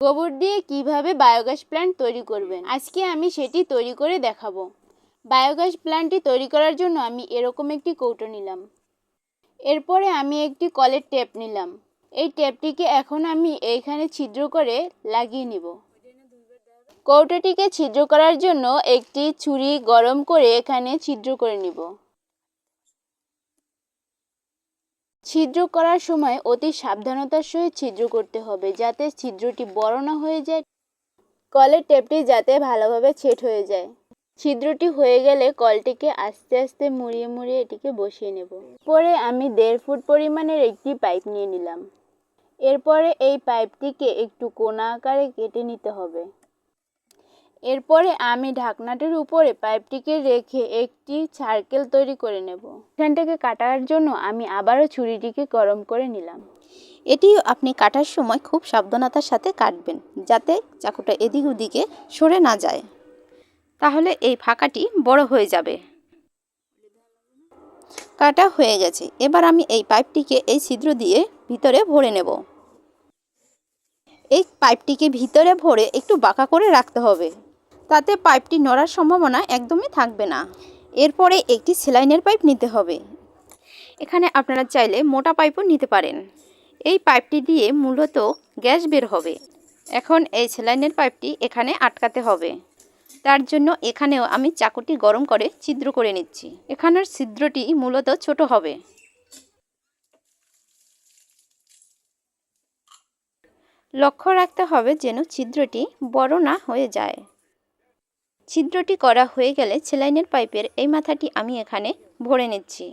গোবর দিয়ে কীভাবে বায়োগ্যাস প্ল্যান্ট তৈরি করবেন? আজকে আমি সেটি তৈরি করে দেখাবো। বায়োগ্যাস প্ল্যান্টটি তৈরি করার জন্য আমি এরকম একটি কৌটো নিলাম। এরপরে আমি একটি কলের টেপ নিলাম। এই টেপটিকে এখন আমি এইখানে ছিদ্র করে লাগিয়ে নিব। কৌটোটিকে ছিদ্র করার জন্য একটি ছুরি গরম করে এখানে ছিদ্র করে নিব। ছিদ্র করার সময় অতি সাবধানতার সহিত ছিদ্র করতে হবে যাতে ছিদ্রটি বড় না হয়ে যায়। কলের টেপটি যাতে ভালোভাবে ছেট হয়ে যায়। ছিদ্রটি হয়ে গেলে কলটিকে আস্তে আস্তে মুড়িয়ে মুড়িয়ে এটিকে বসিয়ে নেব। পরে আমি দেড় ফুট পরিমাণের একটি পাইপ নিয়ে নিলাম। এরপরে এই পাইপটিকে একটু কোনা আকারে কেটে নিতে হবে। এরপরে আমি ঢাকনাটির উপরে পাইপটিকে রেখে একটি সার্কেল তৈরি করে নেব। এখানটাকে কাটার জন্য আমি আবারও ছুরিটিকে গরম করে নিলাম। এটি আপনি কাটার সময় খুব সাবধানতার সাথে কাটবেন, যাতে চাকুটা এদিক ওদিকে সরে না যায়। তাহলে এই ফাঁকাটি বড় হয়ে যাবে। কাটা হয়ে গেছে। এবার আমি এই পাইপটিকে এই ছিদ্র দিয়ে ভিতরে ভরে নেব। এই পাইপটিকে ভিতরে ভরে একটু বাঁকা করে রাখতে হবে। তাতে পাইপটি নড়ার সম্ভাবনা একদমই থাকবে না। এরপরে একটি সেলাইনের পাইপ নিতে হবে। এখানে আপনারা চাইলে মোটা পাইপও নিতে পারেন। এই পাইপটি দিয়ে মূলত গ্যাস বের হবে। এখন এই সেলাইনের পাইপটি এখানে আটকাতে হবে। তার জন্য এখানেও আমি চাকুটি গরম করে ছিদ্র করে নিচ্ছি। এখানের ছিদ্রটি মূলত ছোট হবে। লক্ষ্য রাখতে হবে যেন ছিদ্রটি বড় না হয়ে যায়। ছিদ্রটি করা হয়ে গেলে সেলাইনের পাইপের এই মাথাটি আমি এখানে ভরে নিচ্ছি।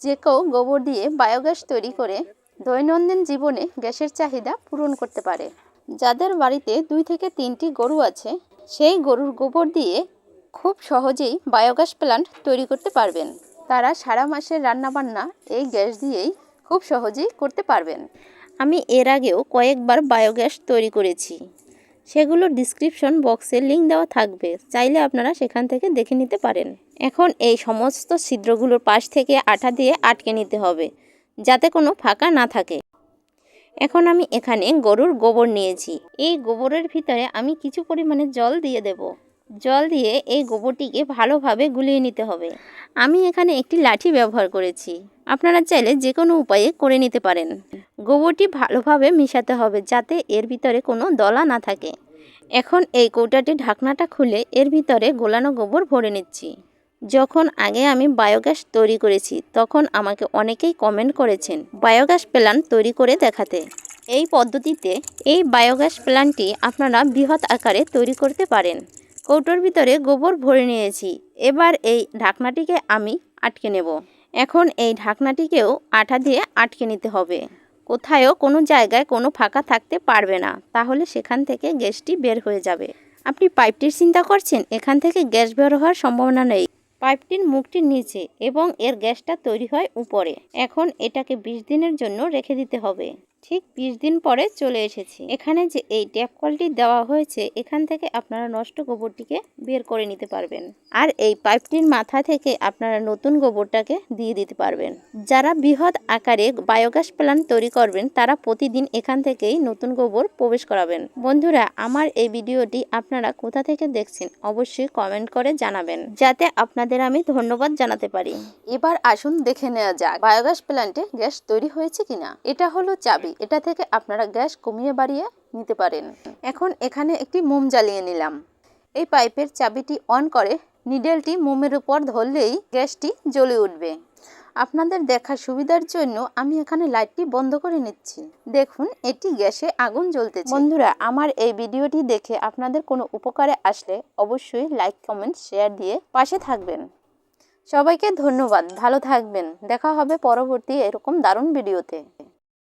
যে কেউ গোবর দিয়ে বায়োগ্যাস তৈরি করে দৈনন্দিন জীবনে গ্যাসের চাহিদা পূরণ করতে পারে। যাদের বাড়িতে দুই থেকে তিনটি গরু আছে, সেই গরুর গোবর দিয়ে খুব সহজেই বায়োগ্যাস প্ল্যান্ট তৈরি করতে পারবেন। তারা সারা মাসের রান্নাবান্না এই গ্যাস দিয়েই খুব সহজেই করতে পারবেন। আমি এর আগেও কয়েকবার বায়োগ্যাস তৈরি করেছি। সেগুলো ডিসক্রিপশন বক্সে লিঙ্ক দেওয়া থাকবে। চাইলে আপনারা সেখান থেকে দেখে নিতে পারেন। এখন এই সমস্ত ছিদ্রগুলোর পাশ থেকে আঠা দিয়ে আটকে নিতে হবে, যাতে কোনো ফাঁকা না থাকে। এখন আমি এখানে গরুর গোবর নিয়েছি। এই গোবরের ভিতরে আমি কিছু পরিমাণে জল দিয়ে দেব। জল দিয়ে এই গোবরটিকে ভালোভাবে গুলিয়ে নিতে হবে। আমি এখানে একটি লাঠি ব্যবহার করেছি। আপনারা চাইলে যে কোনো উপায়ে করে নিতে পারেন। গোবরটি ভালোভাবে মিশাতে হবে যাতে এর ভিতরে কোনো দলা না থাকে। এখন এই কৌটাটি ঢাকনাটা খুলে এর ভিতরে গোলানো গোবর ভরে নিচ্ছি। যখন আগে আমি বায়োগ্যাস তৈরি করেছি, তখন আমাকে অনেকেই কমেন্ট করেছেন, বায়োগ্যাস প্ল্যান্ট তৈরি করে দেখাতে। এই পদ্ধতিতে এই বায়োগ্যাস প্ল্যান্টটি আপনারা বৃহৎ আকারে তৈরি করতে পারেন। কৌটোর ভিতরে গোবর ভরে নিয়েছি। এবার এই ঢাকনাটিকে আমি আটকে নেব। এখন এই ঢাকনাটিকেও আঠা দিয়ে আটকে নিতে হবে। কোথায়ও কোনো জায়গায় কোনো ফাঁকা থাকতে পারবে না, তাহলে সেখান থেকে গ্যাসটি বের হয়ে যাবে। আপনি পাইপটির চিন্তা করছেন, এখান থেকে গ্যাস বের হওয়ার সম্ভাবনা নেই। পাইপটির মুখটির নিচে এবং এর গ্যাসটা তৈরি হয় উপরে। এখন এটাকে বিশ দিনের জন্য রেখে দিতে হবে। ঠিক বিশ দিন পরে চলে এসেছি। এখানে যে এই ট্যাপ কলটি দেওয়া হয়েছে, এখান থেকে আপনারা নষ্ট গোবরটিকে বের করে নিতে পারবেন। আর এই পাইপটির মাথা থেকে আপনারা নতুন গোবরটাকে দিয়ে দিতে পারবেন। যারা বৃহৎ আকারে বায়োগ্যাস প্ল্যান্ট তৈরি করবেন, তারা প্রতিদিন এখান থেকেই নতুন গোবর প্রবেশ করাবেন। বন্ধুরা, আমার এই ভিডিওটি আপনারা কোথা থেকে দেখছেন, অবশ্যই কমেন্ট করে জানাবেন। যাতে আপনাদের আমি ধন্যবাদ জানাতে পারি। এবার আসুন দেখে নেওয়া যাক, বায়োগ্যাস প্ল্যান্টে গ্যাস তৈরি হয়েছে কিনা। এটা হলো চাবি। এটা থেকে আপনারা গ্যাস কমিয়ে বাড়িয়ে নিতে পারেন। এখন এখানে একটি মোম জ্বালিয়ে নিলাম। এই পাইপের চাবিটি অন করে নিডেলটি মোমের উপর ধরলেই গ্যাসটি জ্বলে উঠবে। আপনাদের দেখার সুবিধার জন্য আমি এখানে লাইটটি বন্ধ করে নিচ্ছি। দেখুন, এটি গ্যাসে আগুন জ্বলতেছে। বন্ধুরা, আমার এই ভিডিওটি দেখে আপনাদের কোনো উপকারে আসলে অবশ্যই লাইক, কমেন্ট, শেয়ার দিয়ে পাশে থাকবেন। সবাইকে ধন্যবাদ। ভালো থাকবেন। দেখা হবে পরবর্তী এরকম দারুণ ভিডিওতে।